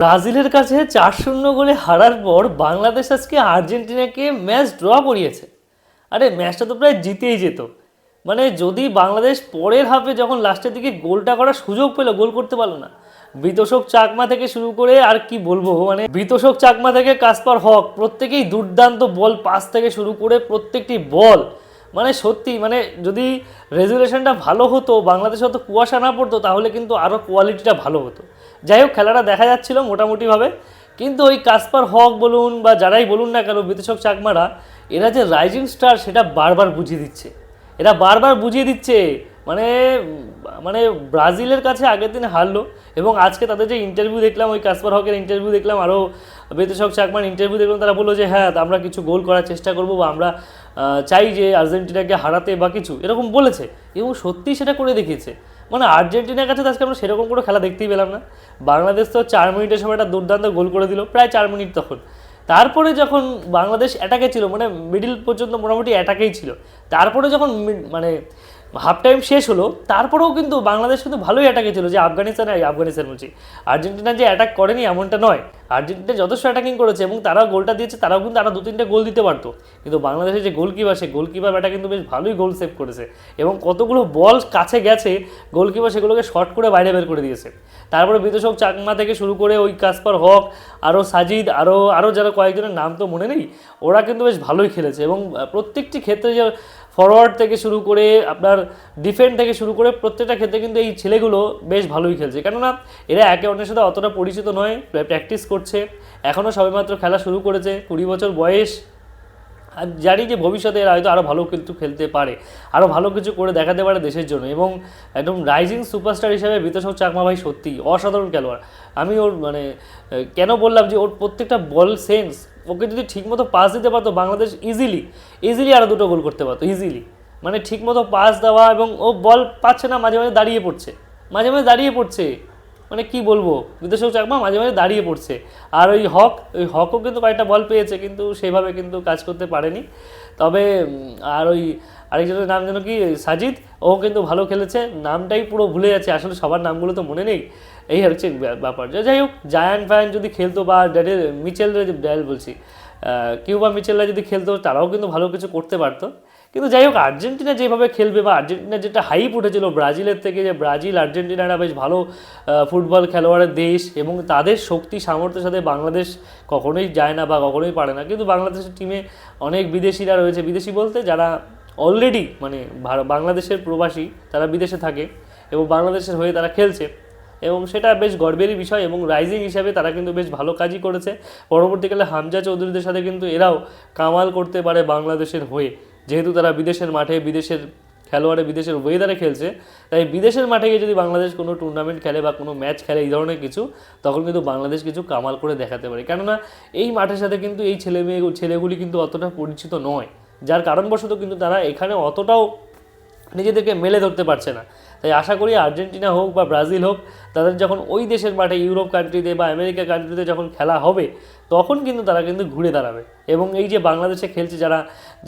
ব্রাজিলের কাছে চার শূন্য গোলে হারার পর বাংলাদেশ আজকে আর্জেন্টিনাকে ম্যাচ ড্র করিয়েছে। আরে, ম্যাচটা তো প্রায় জিতেই যেত। মানে যদি বাংলাদেশ পরের হাফে যখন লাস্টের দিকে গোলটা করার সুযোগ পেল, গোল করতে পারল না। বিতোষক চাকমা থেকে শুরু করে আর কি বলব মানে বিতোষক চাকমা থেকে কাসপার হক, প্রত্যেকেই দুর্দান্ত বল পাস থেকে শুরু করে প্রত্যেকটি বল। মানে সত্যি মানে যদি রেজুলেশনটা ভালো হতো, বাংলাদেশে হয়তো কুয়াশা না পড়তো, তাহলে কিন্তু আরও কোয়ালিটিটা ভালো হতো। যাই হোক, খেলাটা দেখা যাচ্ছিল মোটামুটিভাবে। কিন্তু ওই কাসপার হক বলুন বা যারাই বলুন না কেন, বিতোষক চাকমারা, এরা যে রাইজিং স্টার সেটা বারবার বুঝিয়ে দিচ্ছে। এরা বারবার বুঝিয়ে দিচ্ছে মানে মানে ব্রাজিলের কাছে আগের দিন হারলো এবং আজকে তাদের যে ইন্টারভিউ দেখলাম, ওই কাসপার হকের ইন্টারভিউ দেখলাম আরও বেতসক চাকমার ইন্টারভিউ দেখলাম, তারা বলল যে হ্যাঁ আমরা কিছু গোল করার চেষ্টা করব বা আমরা চাই যে আর্জেন্টিনাকে হারাতে বা কিছু। এরকম বলেছে এবং সত্যিই সেটা করে দেখিয়েছে। মানে আর্জেন্টিনার কাছে আজকে আমরা সেরকম কোনো খেলা দেখতেই পেলাম না। বাংলাদেশ তো চার মিনিটের সময় একটা দুর্দান্ত গোল করে দিল, প্রায় চার মিনিট তখন। তারপরে যখন বাংলাদেশ অ্যাটাকে ছিল মানে মিডিল পর্যন্ত মোটামুটি অ্যাটাকেই ছিল, তারপরে যখন মানে হাফ টাইম শেষ হলো, তারপরেও কিন্তু বাংলাদেশ কিন্তু ভালোই অ্যাটাকে ছিল যে আফগানিস্তান আফগানিস্তান বলছি। আর্জেন্টিনা যে অ্যাটাক করেনি এমনটা নয়। আর্জেন্টিনা যথেষ্ট অ্যাটাকিং করেছে এবং তারাও গোলটা দিয়েছে, তারাও কিন্তু আরও দু তিনটে গোল দিতে পারতো। কিন্তু বাংলাদেশের যে গোলকিপার সে গোলকিপার ব্যাটা কিন্তু বেশ ভালোই গোল সেভ করেছে এবং কতগুলো বল কাছে গেছে গোলকিপার সেগুলোকে শর্ট করে বাইরে বের করে দিয়েছে। তারপরে বিদেশক চাকমা থেকে শুরু করে ওই কাসপার হক আরও সাজিদ আরও আরও যারা কয়েকজনের নাম তো মনে নেই, ওরা কিন্তু বেশ ভালোই খেলেছে এবং প্রত্যেকটি ক্ষেত্রে যে ফরওয়ার্ড থেকে শুরু করে আপনার ডিফেন্ড থেকে শুরু করে প্রত্যেকটা ক্ষেত্রে কিন্তু এই ছেলেগুলো বেশ ভালোই খেলছে। কেননা এরা একে অন্যের সাথে অতটা পরিচিত নয় প্র্যাকটিস করছে। এখনও সবেমাত্র খেলা শুরু করেছে। কুড়ি বছর বয়স আর জানি যে ভবিষ্যতে এরা হয়তো আরও ভালো কিন্তু খেলতে পারে আরও ভালো কিছু করে দেখাতে পারে দেশের জন্য। এবং একদম রাইজিং সুপারস্টার হিসেবে বিতোষক চাকমা ভাই সত্যি অসাধারণ খেলোয়াড়। আমি ওর মানে কেন বললাম যে ওর প্রত্যেকটা বল সেন্স ওকে যদি ঠিকমতো পাস দিতে পারতো বাংলাদেশ ইজিলি ইজিলি আরও দুটো গোল করতে পারতো ইজিলি মানে ঠিকমতো পাস দেওয়া এবং ও বল পাচ্ছে না, মাঝে মাঝে দাঁড়িয়ে পড়ছে, মাঝে মাঝে দাঁড়িয়ে পড়ছে। মানে কি বলব? বিদেশেও চাকমা মাঝে মাঝে দাঁড়িয়ে পড়ছে। আর ওই হক, ওই হকও কিন্তু কয়েকটা বল পেয়েছে, কিন্তু সেভাবে কিন্তু কাজ করতে পারেনি। তবে আর ওই আরেকজনের নাম যেন কি, সাজিদ, ও কিন্তু ভালো খেলেছে। নামটাই পুরো ভুলে যাচ্ছে, আসলে সবার নামগুলো তো মনে নেই। এই হচ্ছে ব্যা- ব্যাপার। যাই হোক জায়ান্ট ফায়ান যদি খেলতো বা ড্যাডের মিচেল ড্যাল বলছি কিউবা মিচেলরা যদি খেলতো, তারাও কিন্তু ভালো কিছু করতে পারতো। কিন্তু যাই হোক, আর্জেন্টিনা যেভাবে খেলবে বা আর্জেন্টিনা যেটা হাইপ উঠেছিল ব্রাজিলের থেকে যে ব্রাজিল, আর্জেন্টিনারা বেশ ভালো ফুটবল খেলোয়াড়ের দেশ এবং তাদের শক্তি, সামর্থ্যের সাথে বাংলাদেশ কখনোই যায় না বা কখনোই পারে না। কিন্তু বাংলাদেশের টিমে অনেক বিদেশিরা রয়েছে। বিদেশি বলতে যারা অলরেডি মানে বাংলাদেশের প্রবাসী, তারা বিদেশে থাকে এবং বাংলাদেশের হয়ে তারা খেলছে। এবং সেটা বেশ গর্বেরই বিষয় এবং রাইজিং হিসাবে তারা কিন্তু বেশ ভালো কাজই করেছে। পরবর্তীকালে হামজা চৌধুরীদের সাথে কিন্তু এরাও কামাল করতে পারে বাংলাদেশের হয়ে। যেহেতু তারা বিদেশের মাঠে, বিদেশের খেলোয়াড়ে, বিদেশের ওয়েদারে খেলছে, তাই বিদেশের মাঠে গিয়ে যদি বাংলাদেশ কোনো টুর্নামেন্ট খেলে বা কোনো ম্যাচ খেলে এই ধরনের কিছু, তখন কিন্তু বাংলাদেশ কিছু কামাল করে দেখাতে পারে। কেননা এই মাঠের সাথে কিন্তু এই ছেলে মেয়ে ছেলেগুলি কিন্তু অতটা পরিচিত নয়। যার কারণবশত কিন্তু তারা এখানে অতটাও নিজেদেরকে মেলে ধরতে পারছে না। তাই আশা করি আর্জেন্টিনা হোক বা ব্রাজিল হোক, তাদের যখন ওই দেশের মাঠে ইউরোপ কান্ট্রিতে বা আমেরিকা কান্ট্রিতে যখন খেলা হবে, তখন কিন্তু তারা কিন্তু ঘুরে দাঁড়াবে। এবং এই যে বাংলাদেশে খেলছে যারা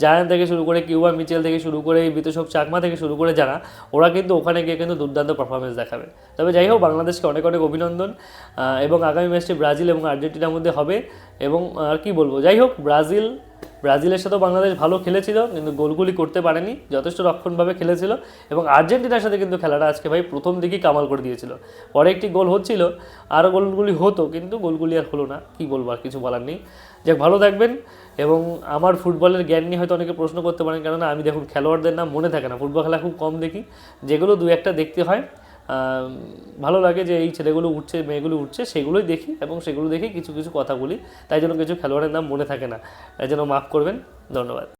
জায়ান থেকে শুরু করে, কিউবা মিচেল থেকে শুরু করে, বিতোষক চাকমা থেকে শুরু করে যারা, ওরা কিন্তু ওখানে গিয়ে কিন্তু দুর্দান্ত পারফরমেন্স দেখাবে। তবে যাই হোক, বাংলাদেশকে অনেক অনেক অভিনন্দন এবং আগামী ম্যাচটি ব্রাজিল এবং আর্জেন্টিনার মধ্যে হবে, এবং, আর কি বলব, যাই হোক, ব্রাজিল ব্রাজিলের সাথেও বাংলাদেশ ভালো খেলেছিল, কিন্তু গোলগুলি করতে পারেনি, যথেষ্ট রক্ষণভাবে খেলেছিল এবং আর্জেন্টিনার সাথে কিন্তু খেলাটা আজকে ভাই প্রথম দিকেই কামাল করে দিয়েছিল। পরে একটি গোল হচ্ছিল, আরও গোলগুলি হতো, কিন্তু গোলগুলি আর হলো না, কি বলব আর কিছু বলার নেই। যাক, ভালো থাকবেন এবং আমার ফুটবলের জ্ঞান নিয়ে হয়তো অনেকে প্রশ্ন করতে পারেন, কেননা আমি দেখুন খেলোয়াড়দের নাম মনে থাকে না, ফুটবল খেলা খুব কম দেখি, যেগুলো দু একটা দেখতে হয়। ভালো লাগে যে এই ছেলেগুলো উঠছে, মেয়েগুলো উঠছে, সেগুলোই দেখি এবং সেগুলো দেখে কিছু কিছু কথা বলি। তাই জন্য কিছু খেলোয়াড়ের নাম মনে থাকে না। তাই জন্য মাফ করবেন। ধন্যবাদ।